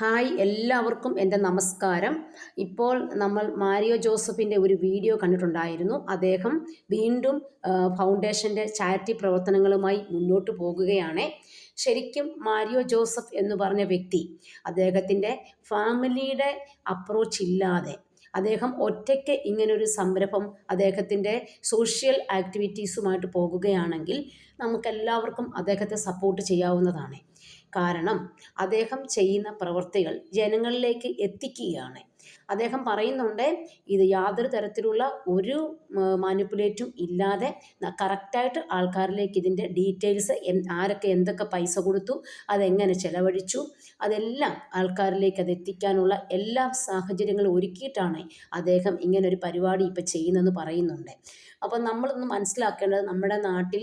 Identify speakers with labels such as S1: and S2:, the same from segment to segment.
S1: Hi എല്ലാവർക്കും എന്റെ നമസ്കാരം. ഇപ്പോൾ നമ്മൾ മാരിയോ ജോസഫിന്റെ ഒരു വീഡിയോ കണ്ടിട്ടുണ്ടായിരുന്നു. അദ്ദേഹം വീണ്ടും ഫൗണ്ടേഷന്റെ ചാരിറ്റി പ്രവർത്തനങ്ങളുമായി മുന്നോട്ട് പോകുകയാണ്. ശരിക്കും മാരിയോ ജോസഫ് എന്ന് പറഞ്ഞ വ്യക്തി അദ്ദേഹത്തിന്റെ ഫാമിലിയുടെ അപ്രോച്ച് ഇല്ലാതെ അദ്ദേഹം ഒറ്റയ്ക്ക് ഇങ്ങനൊരു സംരംഭം അദ്ദേഹത്തിന്റെ സോഷ്യൽ ആക്ടിവിറ്റീസുമായിട്ട് പോകുകയാണെങ്കിൽ നമുക്കെല്ലാവർക്കും അദ്ദേഹത്തെ സപ്പോർട്ട് ചെയ്യാവുന്നതാണ്. കാരണം അദ്ദേഹം ചെയ്യുന്ന പ്രവൃത്തികൾ ജനങ്ങളിലേക്ക് എത്തിക്കുകയാണ്. അദ്ദേഹം പറയുന്നുണ്ട് ഇത് യാതൊരു തരത്തിലുള്ള ഒരു മാനിപ്പുലേറ്റും ഇല്ലാതെ കറക്റ്റായിട്ട് ആൾക്കാരിലേക്ക് ഇതിന്റെ ഡീറ്റെയിൽസ് ആരൊക്കെ എന്തൊക്കെ പൈസ കൊടുത്തു അതെങ്ങനെ ചെലവഴിച്ചു അതെല്ലാം ആൾക്കാരിലേക്ക് അത് എത്തിക്കാനുള്ള എല്ലാ സാഹചര്യങ്ങളും ഒരുക്കിയിട്ടാണ് അദ്ദേഹം ഇങ്ങനൊരു പരിപാടി ഇപ്പം ചെയ്യുന്നതെന്ന് പറയുന്നുണ്ട്. അപ്പം നമ്മളൊന്ന് മനസ്സിലാക്കേണ്ടത് നമ്മുടെ നാട്ടിൽ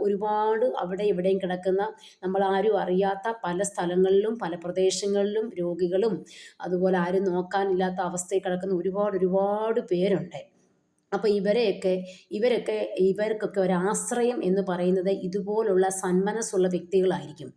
S1: ഒരുപാട് അവിടെ ഇവിടെയും കിടക്കുന്ന നമ്മൾ ആരും അറിയാത്ത പല സ്ഥലങ്ങളിലും പല പ്രദേശങ്ങളിലും രോഗികളും അതുപോലെ ആരും നോക്കാനില്ലാത്ത അവസ്ഥയിൽ കിടക്കുന്ന ഒരുപാട് ഒരുപാട് പേരുണ്ട്. അപ്പോൾ ഇവരെയൊക്കെ ഇവരൊക്കെ ഇവർക്കൊക്കെ ഒരു ആശ്രയം എന്ന് പറയുന്നത് ഇതുപോലുള്ള സന്മനസ്സുള്ള വ്യക്തികളായിരിക്കും.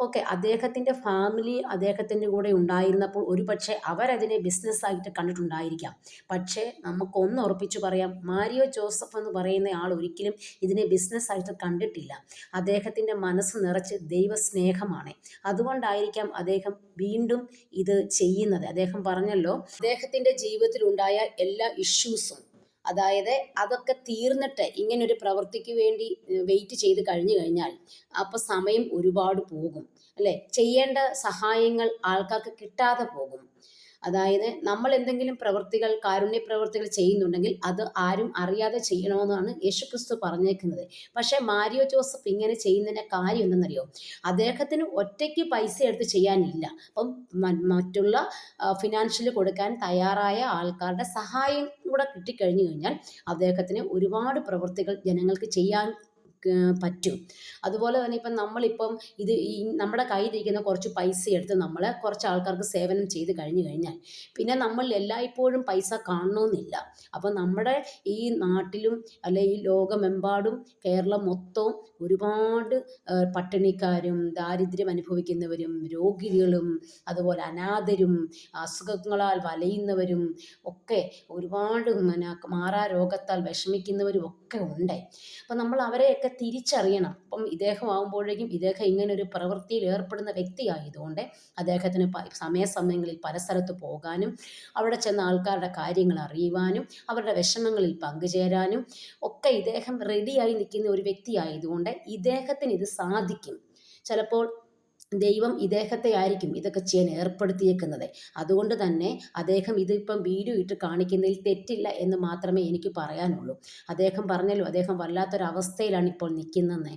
S1: ഓക്കെ അദ്ദേഹത്തിന്റെ ഫാമിലി അദ്ദേഹത്തിന്റെ കൂടെ ഉണ്ടായിരുന്നപ്പോൾ ഒരു പക്ഷേ അവരതിനെ ബിസിനസ്സായിട്ട് കണ്ടിട്ടുണ്ടായിരിക്കാം. പക്ഷേ നമുക്കൊന്ന് ഉറപ്പിച്ചു പറയാം മാരിയോ ജോസഫ് എന്ന് പറയുന്ന ആൾ ഒരിക്കലും ഇതിനെ ബിസിനസ്സായിട്ട് കണ്ടിട്ടില്ല. അദ്ദേഹത്തിന്റെ മനസ്സ് നിറച്ച് ദൈവസ്നേഹമാണ്. അതുകൊണ്ടായിരിക്കാം അദ്ദേഹം വീണ്ടും ഇത് ചെയ്യുന്നത്. അദ്ദേഹം പറഞ്ഞല്ലോ അദ്ദേഹത്തിന്റെ ജീവിതത്തിലുണ്ടായ എല്ലാ ഇഷ്യൂസും അതായത് അതൊക്കെ തീർന്നിട്ട് ഇങ്ങനൊരു പ്രവൃത്തിക്ക് വേണ്ടി വെയിറ്റ് ചെയ്ത് കഴിഞ്ഞു കഴിഞ്ഞാൽ അപ്പോൾ സമയം ഒരുപാട് പോകും. അല്ലേ? ചെയ്യേണ്ട സഹായങ്ങൾ ആൾക്കാർക്ക് കിട്ടാതെ പോകും. അതായത് നമ്മൾ എന്തെങ്കിലും പ്രവൃത്തികൾ കാരുണ്യ പ്രവൃത്തികൾ ചെയ്യുന്നുണ്ടെങ്കിൽ അത് ആരും അറിയാതെ ചെയ്യണമെന്നാണ് യേശുക്രിസ്തു പറഞ്ഞേക്കുന്നത്. പക്ഷേ മാരിയോ ജോസഫ് ഇങ്ങനെ ചെയ്യുന്നതിന്റെ കാര്യം എന്തെന്നറിയോ അദ്ദേഹത്തിന് ഒറ്റയ്ക്ക് പൈസ എടുത്ത് ചെയ്യാനില്ല. അപ്പം മറ്റുള്ള ഫിനാൻഷ്യൽ കൊടുക്കാൻ തയ്യാറായ ആൾക്കാരുടെ സഹായം കൂടെ കിട്ടിക്കഴിഞ്ഞു കഴിഞ്ഞാൽ അദ്ദേഹത്തിന് ഒരുപാട് പ്രവൃത്തികൾ ജനങ്ങൾക്ക് ചെയ്യാൻ പറ്റും. അതുപോലെ തന്നെ ഇപ്പം നമ്മളിപ്പം ഇത് ഈ നമ്മുടെ കയ്യിലിരിക്കുന്ന കുറച്ച് പൈസ എടുത്ത് നമ്മൾ കുറച്ച് ആൾക്കാർക്ക് സേവനം ചെയ്ത് കഴിഞ്ഞു കഴിഞ്ഞാൽ പിന്നെ നമ്മൾ എല്ലായ്പ്പോഴും പൈസ കാണണമെന്നില്ല അപ്പം നമ്മുടെ ഈ നാട്ടിലും അല്ലെ ഈ ലോകമെമ്പാടും കേരളം മൊത്തവും ഒരുപാട് പട്ടിണിക്കാരും ദാരിദ്ര്യം അനുഭവിക്കുന്നവരും രോഗികളും അതുപോലെ അനാഥരും അസുഖങ്ങളാൽ വലയുന്നവരും ഒക്കെ ഒരുപാട് മാറാ രോഗത്താൽ വിഷമിക്കുന്നവരും ഒക്കെ ഉണ്ട്. അപ്പം നമ്മൾ അവരെയൊക്കെ ഇതൊക്കെ തിരിച്ചറിയണം. അപ്പം ഇദ്ദേഹം ആകുമ്പോഴേക്കും ഇദ്ദേഹം ഇങ്ങനെ ഒരു പ്രവൃത്തിയിൽ ഏർപ്പെടുന്ന വ്യക്തിയായതുകൊണ്ട് അദ്ദേഹത്തിന് സമയസമയങ്ങളിൽ പല സ്ഥലത്ത് പോകാനും അവിടെ ചെന്ന ആൾക്കാരുടെ കാര്യങ്ങൾ അറിയുവാനും അവരുടെ വിഷമങ്ങളിൽ പങ്കുചേരാനും ഒക്കെ ഇദ്ദേഹം റെഡിയായി നിൽക്കുന്ന ഒരു വ്യക്തിയായതുകൊണ്ട് ഇദ്ദേഹത്തിന് ഇത് സാധിക്കും. ചിലപ്പോൾ ദൈവം ഇദ്ദേഹത്തെ ആയിരിക്കും ഇതൊക്കെ ചെയ്യാൻ ഏർപ്പെടുത്തിയേക്കുന്നത്. അതുകൊണ്ട് തന്നെ അദ്ദേഹം ഇതിപ്പം വീഡിയോ ഇട്ട് കാണിക്കുന്നതിൽ തെറ്റില്ല എന്ന് മാത്രമേ എനിക്ക് പറയാനുള്ളൂ. അദ്ദേഹം പറഞ്ഞല്ലോ അദ്ദേഹം വല്ലാത്തൊരവസ്ഥയിലാണ് ഇപ്പോൾ നിൽക്കുന്നതെന്ന്.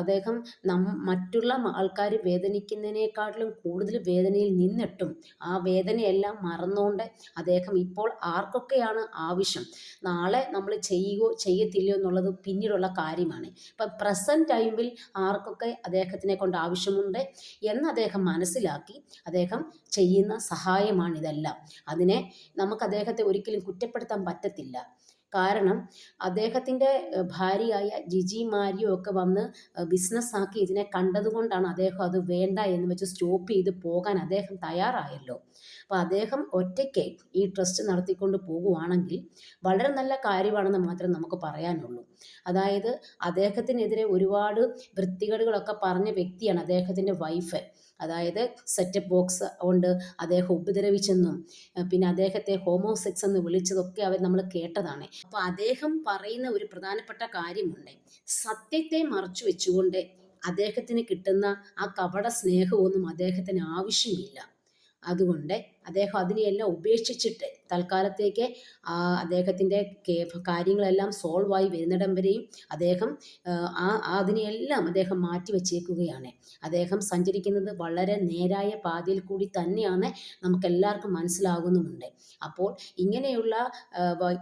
S1: അദ്ദേഹം നം മറ്റുള്ള ആൾക്കാർ വേദനിക്കുന്നതിനേക്കാട്ടിലും കൂടുതൽ വേദനയിൽ നിന്നിട്ടും ആ വേദനയെല്ലാം മറന്നുകൊണ്ട് അദ്ദേഹം ഇപ്പോൾ ആർക്കൊക്കെയാണ് ആവശ്യം? നാളെ നമ്മൾ ചെയ്യുകയോ ചെയ്യത്തില്ലയോ എന്നുള്ളത് പിന്നീടുള്ള കാര്യമാണ്. ഇപ്പം പ്രസന്റ് ടൈമിൽ ആർക്കൊക്കെ അദ്ദേഹത്തിനെ കൊണ്ട് ആവശ്യമുണ്ട്? എന്ന് അദ്ദേഹം മനസ്സിലാക്കി. അദ്ദേഹം ചെയ്യുന്ന സഹായമാണിതെല്ലാം. അതിനെ നമുക്ക് അദ്ദേഹത്തെ ഒരിക്കലും കുറ്റപ്പെടുത്താൻ പറ്റത്തില്ല. കാരണം അദ്ദേഹത്തിന്റെ ഭാര്യയായ ജിജി മാരിയോ ഒക്കെ വന്ന് ബിസിനസ്സാക്കി ഇതിനെ കണ്ടതുകൊണ്ടാണ് അദ്ദേഹം അത് വേണ്ട എന്ന് വെച്ച് സ്റ്റോപ്പ് ചെയ്ത് പോകാൻ അദ്ദേഹം തയ്യാറായല്ലോ. അപ്പോൾ അദ്ദേഹം ഒറ്റയ്ക്ക് ഈ ട്രസ്റ്റ് നടത്തിക്കൊണ്ട് പോകുവാണെങ്കിൽ വളരെ നല്ല കാര്യമാണെന്ന് മാത്രമേ നമുക്ക് പറയാനുള്ളൂ. അതായത് അദ്ദേഹത്തിനെതിരെ ഒരുപാട് വൃത്തികേടുകളൊക്കെ പറഞ്ഞ വ്യക്തിയാണ് അദ്ദേഹത്തിന്റെ വൈഫ്. അതായത് സെറ്റപ്പ് ബോക്സ് കൊണ്ട് അദ്ദേഹം ഉപദ്രവിച്ചെന്നും പിന്നെ അദ്ദേഹത്തെ ഹോമോസെക്സ് എന്ന് വിളിച്ചതൊക്കെ അവർ നമ്മൾ കേട്ടതാണ്. അപ്പോൾ അദ്ദേഹം പറയുന്ന ഒരു പ്രധാനപ്പെട്ട കാര്യമുണ്ട്. സത്യത്തെ മറച്ചു വെച്ചുകൊണ്ട് അദ്ദേഹത്തിന് കിട്ടുന്ന ആ കപട സ്നേഹമൊന്നും അദ്ദേഹത്തിന് ആവശ്യമില്ല. അതുകൊണ്ട് അദ്ദേഹം അതിനെയെല്ലാം ഉപേക്ഷിച്ചിട്ട് തൽക്കാലത്തേക്ക് അദ്ദേഹത്തിന്റെ കാര്യങ്ങളെല്ലാം സോൾവ് ആയി വരുന്നിടം വരെയും അദ്ദേഹം ആ അതിനെയെല്ലാം അദ്ദേഹം മാറ്റി വച്ചേക്കുകയാണ്. അദ്ദേഹം സഞ്ചരിക്കുന്നത് വളരെ നേരായ പാതയിൽ കൂടി തന്നെയാണ് നമുക്കെല്ലാവർക്കും മനസ്സിലാകുന്നുമുണ്ട്. അപ്പോൾ ഇങ്ങനെയുള്ള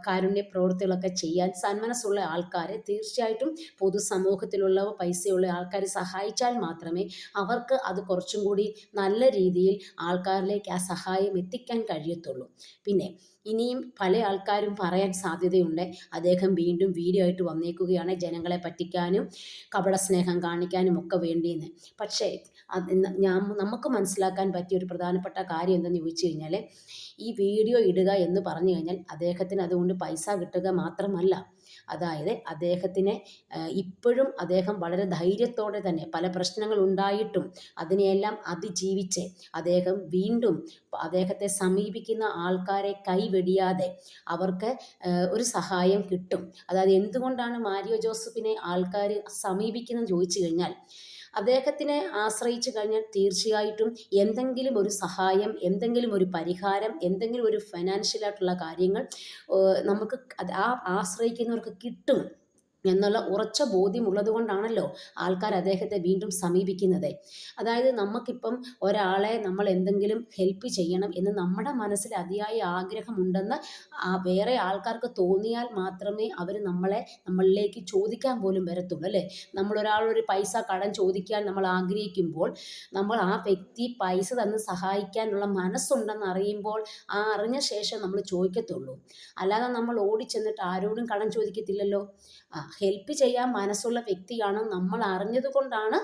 S1: കാരുണ്യ പ്രവൃത്തികളൊക്കെ ചെയ്യാൻ സന്മനസ്സുള്ള ആൾക്കാരെ തീർച്ചയായിട്ടും പൊതുസമൂഹത്തിലുള്ള പൈസയുള്ള ആൾക്കാരെ സഹായിച്ചാൽ മാത്രമേ അവർക്ക് അത് കുറച്ചും കൂടി നല്ല രീതിയിൽ ആൾക്കാരിലേക്ക് ആ സഹായം സഹായം എത്തിക്കാൻ കഴിയത്തുള്ളൂ. പിന്നെ ഇനിയും പല ആൾക്കാരും പറയാൻ സാധ്യതയുണ്ട്. അദ്ദേഹം വീണ്ടും വീഡിയോ ആയിട്ട് വന്നേക്കുകയാണ് ജനങ്ങളെ പറ്റിക്കാനും കപട സ്നേഹം കാണിക്കാനും ഒക്കെ വേണ്ടിയെന്ന്. പക്ഷേ ഞാൻ നമുക്ക് മനസ്സിലാക്കാൻ പറ്റിയ ഒരു പ്രധാനപ്പെട്ട കാര്യം എന്തെന്ന് ചോദിച്ചു കഴിഞ്ഞാൽ ഈ വീഡിയോ ഇടുക എന്ന് പറഞ്ഞു കഴിഞ്ഞാൽ അദ്ദേഹത്തിന് അതുകൊണ്ട് പൈസ കിട്ടുക മാത്രമല്ല. അതായത് അദ്ദേഹത്തിന് ഇപ്പോഴും അദ്ദേഹം വളരെ ധൈര്യത്തോടെ തന്നെ പല പ്രശ്നങ്ങൾ ഉണ്ടായിട്ടും അതിനെയെല്ലാം അതിജീവിച്ച് അദ്ദേഹം വീണ്ടും അദ്ദേഹത്തെ സമീപിക്കുന്ന ആൾക്കാരെ കൈവെടിയാതെ അവർക്ക് ഒരു സഹായം കിട്ടും. അതായത് എന്തുകൊണ്ടാണ് മാരിയോ ജോസഫിനെ ആൾക്കാർ സമീപിക്കുന്നത് ചോദിച്ചു കഴിഞ്ഞാൽ അദ്ദേഹത്തിനെ ആശ്രയിച്ചു കഴിഞ്ഞാൽ തീർച്ചയായിട്ടും എന്തെങ്കിലും ഒരു സഹായം എന്തെങ്കിലും ഒരു പരിഹാരം എന്തെങ്കിലും ഒരു ഫിനാൻഷ്യലായിട്ടുള്ള കാര്യങ്ങൾ നമുക്ക് ആ ആശ്രയിക്കുന്നവർക്ക് കിട്ടും. എന്നുള്ള ഉറച്ച ബോധ്യമുള്ളത് കൊണ്ടാണല്ലോ ആൾക്കാർ അദ്ദേഹത്തെ വീണ്ടും സമീപിക്കുന്നത്. അതായത് നമുക്കിപ്പം ഒരാളെ നമ്മൾ എന്തെങ്കിലും ഹെൽപ്പ് ചെയ്യണം എന്ന് നമ്മുടെ മനസ്സിൽ അതിയായ ആഗ്രഹമുണ്ടെന്ന് വേറെ ആൾക്കാർക്ക് തോന്നിയാൽ മാത്രമേ അവർ നമ്മളെ നമ്മളിലേക്ക് ചോദിക്കാൻ പോലും വരത്തുള്ളൂ അല്ലേ? നമ്മളൊരാളൊരു പൈസ കടം ചോദിക്കാൻ നമ്മൾ ആഗ്രഹിക്കുമ്പോൾ നമ്മൾ ആ വ്യക്തി പൈസ തന്ന് സഹായിക്കാനുള്ള മനസ്സുണ്ടെന്ന് അറിയുമ്പോൾ ആ അറിഞ്ഞ ശേഷം നമ്മൾ ചോദിക്കത്തുള്ളൂ. അല്ലാതെ നമ്മൾ ഓടിച്ചെന്നിട്ട് ആരോടും കടം ചോദിക്കത്തില്ലല്ലോ. ഹെൽപ്പ് ചെയ്യാൻ മനസ്സുള്ള വ്യക്തിയാണ് നമ്മൾ അറിഞ്ഞത് കൊണ്ടാണ്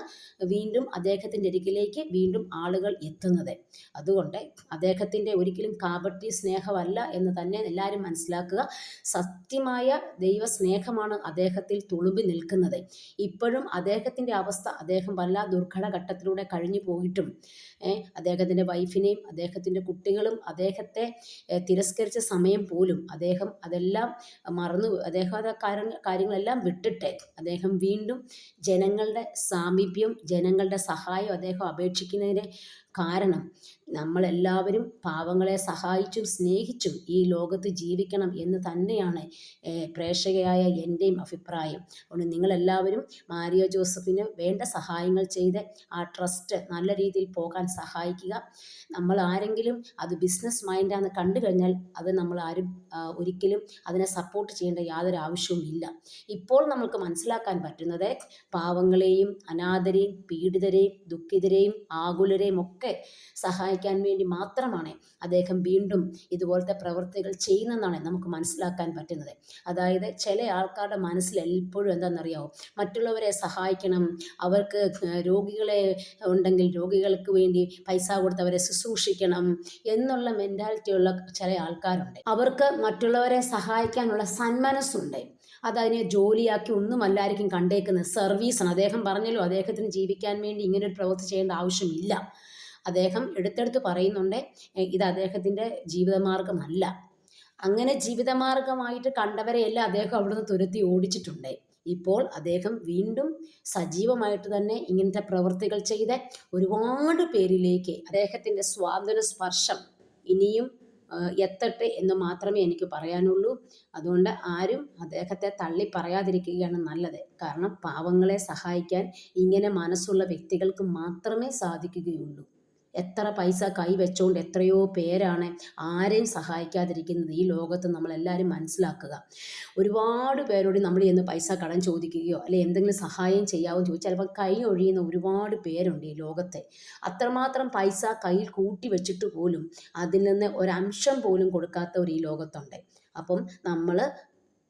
S1: വീണ്ടും അദ്ദേഹത്തിന്റെ അരികിലേക്ക് വീണ്ടും ആളുകൾ എത്തുന്നത്. അതുകൊണ്ട് അദ്ദേഹത്തിന്റെ ഒരിക്കലും കാപട്യ സ്നേഹമല്ല എന്ന് തന്നെ എല്ലാവരും മനസ്സിലാക്കുക. സത്യമായ ദൈവസ്നേഹമാണ് അദ്ദേഹത്തിൽ തുളുമ്പി നിൽക്കുന്നത്. ഇപ്പോഴും അദ്ദേഹത്തിന്റെ അവസ്ഥ അദ്ദേഹം വല്ല ദുർഘടഘട്ടത്തിലൂടെ കഴിഞ്ഞു പോയിട്ടും അദ്ദേഹത്തിന്റെ വൈഫിനെയും അദ്ദേഹത്തിന്റെ കുട്ടികളും അദ്ദേഹത്തെ തിരസ്കരിച്ച സമയം പോലും അദ്ദേഹം അതെല്ലാം മറന്നു അദ്ദേഹം കാര്യങ്ങളെല്ലാം വിട്ടിട്ട്. അദ്ദേഹം വീണ്ടും ജനങ്ങളുടെ സാമീപ്യം ജനങ്ങളുടെ സഹായം അദ്ദേഹം അപേക്ഷിക്കുന്നതിന് കാരണം നമ്മളെല്ലാവരും പാവങ്ങളെ സഹായിച്ചും സ്നേഹിച്ചും ഈ ലോകത്ത് ജീവിക്കണം എന്ന് തന്നെയാണ് പ്രേക്ഷകയായ എന്റെയും അഭിപ്രായം. അതുകൊണ്ട് നിങ്ങളെല്ലാവരും മാരിയോ ജോസഫിന് വേണ്ട സഹായങ്ങൾ ചെയ്ത് ആ ട്രസ്റ്റ് നല്ല രീതിയിൽ പോകാൻ സഹായിക്കുക. നമ്മൾ ആരെങ്കിലും അത് ബിസിനസ് മൈൻഡാന്ന് കണ്ടു കഴിഞ്ഞാൽ അത് നമ്മൾ ആരും ഒരിക്കലും അതിനെ സപ്പോർട്ട് ചെയ്യേണ്ട യാതൊരു ആവശ്യവും ഇല്ല. ഇപ്പോൾ നമുക്ക് മനസ്സിലാക്കാൻ പറ്റുന്നത് പാവങ്ങളെയും അനാഥരെയും പീഡിതരെയും ദുഃഖിതരെയും ആകുലരെയും ഒക്കെ സഹായിക്കാൻ വേണ്ടി മാത്രമാണ് അദ്ദേഹം വീണ്ടും ഇതുപോലത്തെ പ്രവൃത്തികൾ ചെയ്യുന്നതെന്നാണ് നമുക്ക് മനസ്സിലാക്കാൻ പറ്റുന്നത്. അതായത് ചില ആൾക്കാരുടെ മനസ്സിൽ എപ്പോഴും എന്താണെന്നറിയാമോ മറ്റുള്ളവരെ സഹായിക്കണം. അവർക്ക് രോഗികളെ ഉണ്ടെങ്കിൽ രോഗികൾക്ക് വേണ്ടി പൈസ കൊടുത്ത് അവരെ ശുശ്രൂഷിക്കണം എന്നുള്ള മെന്റാലിറ്റിയുള്ള ചില ആൾക്കാരുണ്ട്. അവർക്ക് മറ്റുള്ളവരെ സഹായിക്കാനുള്ള സന്മനസ്സുണ്ട്. അതതിനെ ജോലിയാക്കി ഒന്നുമല്ലായിരിക്കും കണ്ടേക്കുന്നത്. സർവീസാണ് അദ്ദേഹം പറഞ്ഞല്ലോ അദ്ദേഹത്തിന് ജീവിക്കാൻ വേണ്ടി ഇങ്ങനെ ഒരു പ്രവൃത്തി ചെയ്യേണ്ട ആവശ്യമില്ല. അദ്ദേഹം എടുത്തെടുത്ത് പറയുന്നുണ്ട് ഇത് അദ്ദേഹത്തിന്റെ ജീവിതമാർഗമല്ല അങ്ങനെ ജീവിതമാർഗമായിട്ട് കണ്ടവരെയെല്ലാം അദ്ദേഹം അവിടുന്ന് തുരത്തി ഓടിച്ചിട്ടുണ്ട്. ഇപ്പോൾ അദ്ദേഹം വീണ്ടും സജീവമായിട്ട് തന്നെ ഇങ്ങനത്തെ പ്രവൃത്തികൾ ചെയ്ത് ഒരുപാട് പേരിലേക്ക് അദ്ദേഹത്തിന്റെ സ്വാതന്ത്ര്യ സ്പർശം ഇനിയും എത്തട്ടെ എന്ന് മാത്രമേ എനിക്ക് പറയാനുള്ളൂ. അതുകൊണ്ട് ആരും അദ്ദേഹത്തെ തള്ളി പറയാതിരിക്കുകയാണ് നല്ലത്. കാരണം പാവങ്ങളെ സഹായിക്കാൻ ഇങ്ങനെ മനസ്സുള്ള വ്യക്തികൾക്ക് മാത്രമേ സാധിക്കുകയുള്ളൂ. എത്ര പൈസ കൈ വെച്ചുകൊണ്ട് എത്രയോ പേരാണ് ആരെയും സഹായിക്കാതിരിക്കുന്നത് ഈ ലോകത്ത് നമ്മളെല്ലാവരും മനസ്സിലാക്കുക. ഒരുപാട് പേരോട് നമ്മൾ ചെന്ന് പൈസ കടം ചോദിക്കുകയോ അല്ലെ എന്തെങ്കിലും സഹായം ചെയ്യാവോ ചോദിച്ചാൽ ചിലപ്പോൾ കൈ ഒഴിയുന്ന ഒരുപാട് പേരുണ്ട് ഈ ലോകത്തെ. അത്രമാത്രം പൈസ കയ്യിൽ കൂട്ടി വെച്ചിട്ട് പോലും അതിൽ നിന്ന് ഒരംശം പോലും കൊടുക്കാത്തവർ ഈ ലോകത്തുണ്ട്. അപ്പം നമ്മൾ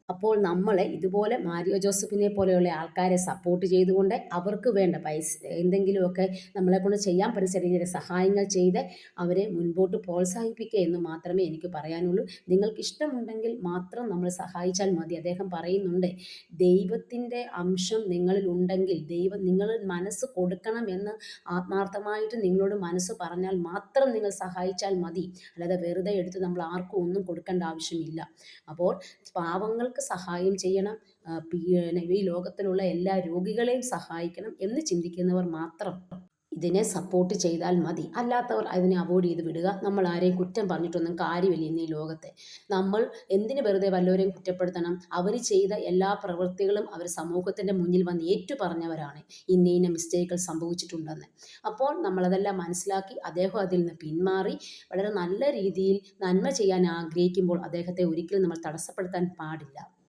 S1: അപ്പോൾ നമ്മൾ ഇതുപോലെ മാരിയോ ജോസഫിനെ പോലെയുള്ള ആൾക്കാരെ സപ്പോർട്ട് ചെയ്തുകൊണ്ട് അവർക്ക് വേണ്ട പൈസ എന്തെങ്കിലുമൊക്കെ നമ്മളെക്കൊണ്ട് ചെയ്യാൻ പരിസരത്തിന്റെ സഹായങ്ങൾ ചെയ്ത് അവരെ മുൻപോട്ട് പ്രോത്സാഹിപ്പിക്കുക എന്ന് മാത്രമേ എനിക്ക് പറയാനുള്ളൂ. നിങ്ങൾക്ക് ഇഷ്ടമുണ്ടെങ്കിൽ മാത്രം നമ്മൾ സഹായിച്ചാൽ മതി അദ്ദേഹം പറയുന്നുണ്ട്. ദൈവത്തിന്റെ അംശം നിങ്ങളിൽ ഉണ്ടെങ്കിൽ ദൈവം നിങ്ങൾ മനസ്സ് കൊടുക്കണം എന്ന് ആത്മാർത്ഥമായിട്ട് നിങ്ങളോട് മനസ്സ് പറഞ്ഞാൽ മാത്രം നിങ്ങൾ സഹായിച്ചാൽ മതി. അല്ലാതെ വെറുതെ എടുത്ത് നമ്മൾ ആർക്കും ഒന്നും കൊടുക്കേണ്ട ആവശ്യമില്ല. അപ്പോൾ പാവങ്ങൾക്ക് സഹായം ചെയ്യണം. ഈ ലോകത്തിലുള്ള എല്ലാ രോഗികളെയും സഹായിക്കണം എന്ന് ചിന്തിക്കുന്നവർ മാത്രം ഇതിനെ സപ്പോർട്ട് ചെയ്താൽ മതി. അല്ലാത്തവർ അതിനെ അവോയ്ഡ് ചെയ്ത് വിടുക. നമ്മൾ ആരെയും കുറ്റം പറഞ്ഞിട്ടൊന്നും കാര്യമില്ല ഇന്ന് ഈ ലോകത്തെ. നമ്മൾ എന്തിന് വെറുതെ വല്ലവരെയും കുറ്റപ്പെടുത്തണം? അവർ ചെയ്ത എല്ലാ പ്രവൃത്തികളും അവർ സമൂഹത്തിന്റെ മുന്നിൽ വന്ന് ഏറ്റു പറഞ്ഞവരാണ് ഇന്ന ഇന്ന മിസ്റ്റേക്കുകൾ സംഭവിച്ചിട്ടുണ്ടെന്ന്. അപ്പോൾ നമ്മളതെല്ലാം മനസ്സിലാക്കി അദ്ദേഹം അതിൽ നിന്ന് പിന്മാറി വളരെ നല്ല രീതിയിൽ നന്മ ചെയ്യാൻ ആഗ്രഹിക്കുമ്പോൾ അദ്ദേഹത്തെ ഒരിക്കലും നമ്മൾ തടസ്സപ്പെടുത്താൻ പാടില്ല.